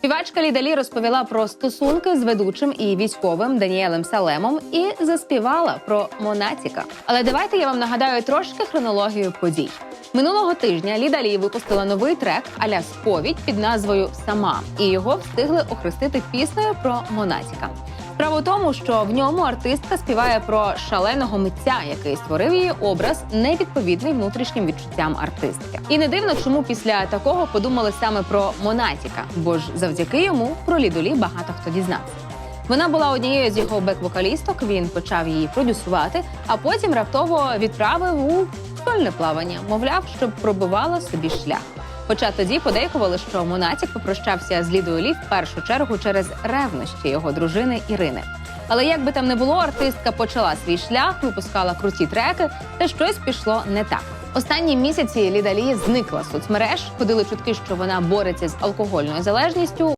Співачка Лідалі розповіла про стосунки з ведучим і військовим Даніелем Салемом і заспівала про Монатіка. Але давайте я вам нагадаю трошки хронологію подій. Минулого тижня Лідалі випустила новий трек аля сповідь під назвою Сама, і його встигли охрестити піснею про Монатіка. Справа в тому, що в ньому артистка співає про шаленого митця, який створив її образ, невідповідний внутрішнім відчуттям артистки. І не дивно, чому після такого подумали саме про Монатіка, бо ж завдяки йому про Лідолі багато хто дізнався. Вона була однією з його бек-вокалісток. Він почав її продюсувати, а потім раптово відправив у сольне плавання, мовляв, щоб пробивала собі шлях. Хоча тоді подейкували, що Монатік попрощався з Лідою Лі в першу чергу через ревнощі його дружини Ірини. Але як би там не було, артистка почала свій шлях, випускала круті треки, та щось пішло не так. Останні місяці Ліда Лі зникла з соцмереж. Ходили чутки, що вона бореться з алкогольною залежністю.